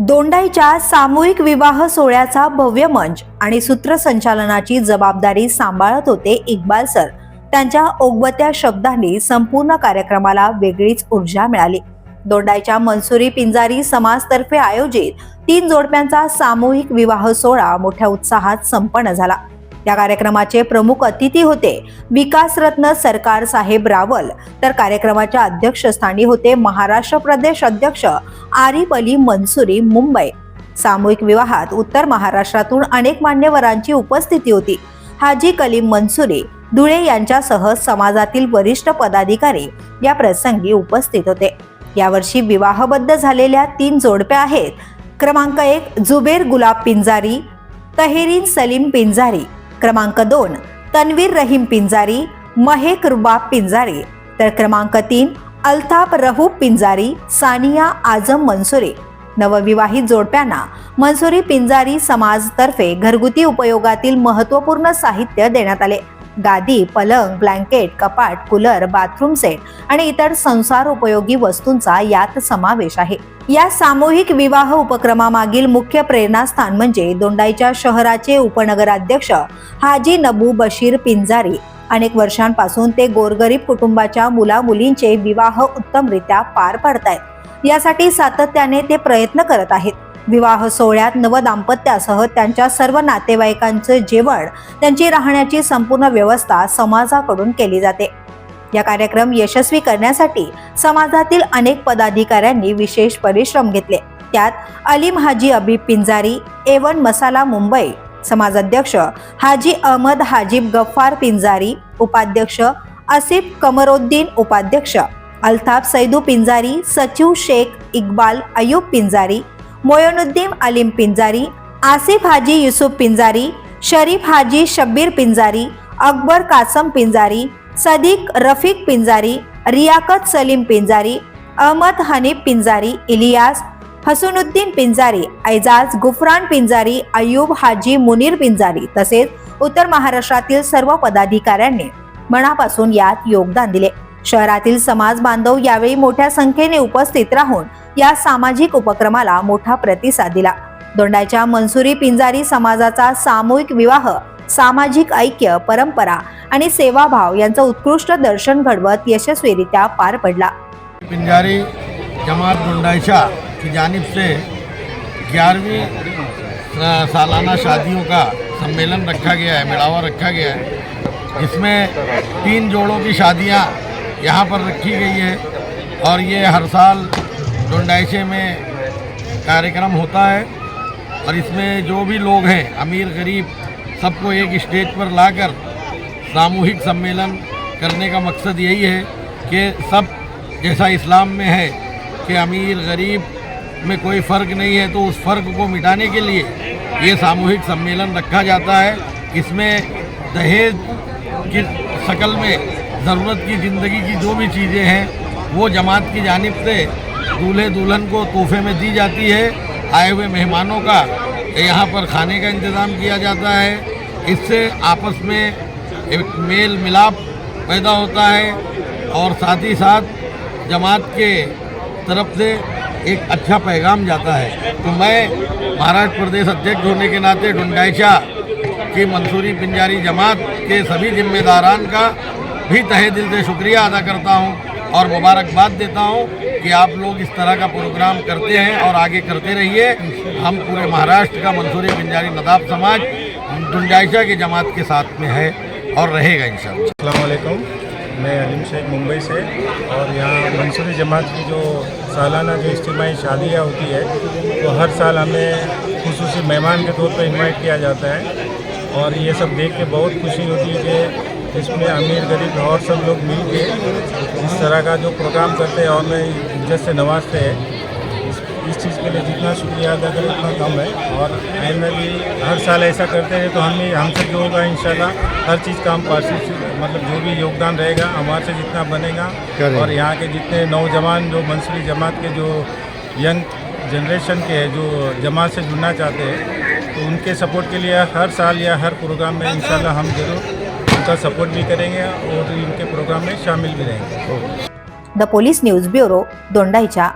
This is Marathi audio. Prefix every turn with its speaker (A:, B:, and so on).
A: दोंडाईच्या सामूहिक विवाह सोहळ्याचा भव्य मंच आणि सूत्रसंचालनाची जबाबदारी सांभाळत होते इक्बाल सर. त्यांच्या ओगवत्या शब्दांनी संपूर्ण कार्यक्रमाला वेगळीच ऊर्जा मिळाली. दोंडाईच्या मनसुरी पिंजारी समाजतर्फे आयोजित तीन जोडप्यांचा सामूहिक विवाह सोहळा मोठ्या उत्साहात संपन्न झाला. या कार्यक्रमाचे प्रमुख अतिथी होते विकासरत्न सरकार साहेब रावल. तर कार्यक्रमाच्या अध्यक्षस्थानी होते महाराष्ट्र प्रदेश अध्यक्ष आरिफ अली मनसुरी मुंबई. सामूहिक विवाहात उत्तर महाराष्ट्रातून अनेक मान्यवरांची उपस्थिती होती. हाजी कलीम मनसुरी धुळे यांच्यासह समाजातील वरिष्ठ पदाधिकारी या प्रसंगी उपस्थित होते. यावर्षी विवाहबद्ध झालेल्या तीन जोडप्या आहेत. क्रमांक एक जुबेर गुलाब पिंजारी तहेरीन सलीम पिंजारी क्रमांक दोन तन्वीर रहीम पिंजारी महेक रुबाब पिंजारी. तर क्रमांक तीन अल्ताफ रहूब पिंजारी सानिया आझम मनसुरे. नवविवाहित जोडप्यांना मनसुरी पिंजारी समाजतर्फे घरगुती उपयोगातील महत्त्वपूर्ण साहित्य देण्यात आले. गादी पलंग ब्लँकेट कपाट कूलर बाथरूम सेट आणि इतर संसार उपयोगी वस्तूंचा यात समावेश आहे. या सामूहिक विवाह उपक्रमामागील मुख्य प्रेरणास्थान म्हणजे दोंडाईच्या शहराचे उपनगराध्यक्ष हाजी नबू बशीर पिंजारी. अनेक वर्षांपासून ते गोरगरीब कुटुंबाच्या मुलामुलींचे विवाह उत्तमरित्या पार पाडतायत. यासाठी सातत्याने ते प्रयत्न करत आहेत. विवाह सोहळ्यात नवदाम्पत्यासह त्यांच्या सर्व नातेवाईकांचं जेवण त्यांची राहण्याची संपूर्ण व्यवस्था समाजाकडून केली जाते. या कार्यक्रम यशस्वी करण्यासाठी समाजातील अनेक पदाधिकाऱ्यांनी विशेष परिश्रम घेतले. त्यात अलीम हाजी अबीब पिंजारी एवन मसाला मुंबई समाजाध्यक्ष हाजी अहमद हाजीब गफ्फार पिंजारी उपाध्यक्ष आसिफ कमरोद्दीन उपाध्यक्ष अल्ताफ सैदू पिंजारी सचिव शेख इक्बाल अयूब पिंजारी मोयनुद्दीन अलीम पिंजारी आसिफ हाजी युसुफ पिंजारी शरीफ हाजी शब्बीर पिंजारी अकबर कासम पिंजारी सदीक रफीक पिंजारी रियाकत सलीम पिंजारी अहमद हनीफ पिंजारी इलियास हसनुद्दीन पिंजारी ऐजाज गुफरान पिंजारी अयूब हाजी मुनीर पिंजारी तसेच उत्तर महाराष्ट्रातील सर्व पदाधिकाऱ्यांनी मनापासून यात योगदान दिले. शहरातील समाज बांधव यावेळी मोठ्या संख्येने उपस्थित राहून या सामाजिक उपक्रमाला मोठा प्रतिसाद दिला. दोंडाच्या मनसुरी पिंजारी समाजाचा सामूहिक विवाह सामाजिक ऐक्य परंपरा आणि सेवाभाव यांचं उत्कृष्ट दर्शन घडवत यशस्वीरित्या पार पडला.
B: पिंजारी जमात डुंडाइशा की जानिब से ग्यारहवीं सालाना शादियों का सम्मेलन रखा गया है मिलावा रखा गया है जिसमें तीन जोड़ों की शादियां यहाँ पर रखी गई है और ये हर साल डुंडाइशे में कार्यक्रम होता है और इसमें जो भी लोग हैं, अमीर, गरीब, सबको एक स्टेज पर लाकर सामूहिक सम्मेलन करने का मकसद यही है कि सब जैसा इस्लाम में है कि अमीर, गरीब में कोई फ़र्क नहीं है तो उस फ़र्क को मिटाने के लिए ये सामूहिक सम्मेलन रखा जाता है। इसमें दहेज की शक्ल में ज़रूरत की ज़िंदगी की जो भी चीज़ें हैं, वो जमात की जानब से दूल्हे दुल्हन को तोहफे में दी जाती है। आए हुए मेहमानों का यहाँ पर खाने का इंतज़ाम किया जाता है। इससे आपस में एक मेल मिलाप पैदा होता है और साथ ही साथ जमात के तरफ़ से एक अच्छा पैगाम जाता है। तो मैं महाराष्ट्र प्रदेश अध्यक्ष होने के नाते डुंडाइशा की मंसूरी पिंजारी जमात के सभी जिम्मेदारान का भी तहे दिल से शुक्रिया अदा करता हूँ और मुबारकबाद देता हूँ कि आप लोग इस तरह का प्रोग्राम करते हैं और आगे करते रहिए। हम पूरे महाराष्ट्र का मंसूरी पिंजारी नदाब समाज डुंडाइशा की जमात के साथ में है और रहेगा इंशाल्लाह।
C: अलैक्म। मैं अलीम शेख मुंबई से और यहाँ मंसूरी जमात की जो सालाना जो इज्तिमाही शादियाँ होती है तो हर साल हमें खसूसी मेहमान के तौर पर इन्वाइट किया जाता है और ये सब देख के बहुत खुशी होती है कि इसमें अमीर गरीब और सब लोग मिल के इस तरह का जो प्रोग्राम करते हैं और मैं इज़्ज़त से नवाजते हैं इस इस चीज़ के लिए जितना शुक्रिया अदा करें उतना कम है। और आइंदा भी हर साल ऐसा करते हैं तो हमें हमसे जो होगा इंशाल्लाह हर चीज़ का हम पार्टिस मतलब जो भी योगदान रहेगा हमारे से जितना बनेगा। और यहाँ के जितने नौजवान जो मंसूरी जमात के जो यंग जनरेशन के हैं जो जमात से जुड़ना चाहते हैं तो उनके सपोर्ट के लिए हर साल या हर प्रोग्राम में इंशाल्लाह हम ज़रूर उनका सपोर्ट भी करेंगे और इनके प्रोग्राम में शामिल भी रहेंगे।
A: The police news bureau दोंडाईच्या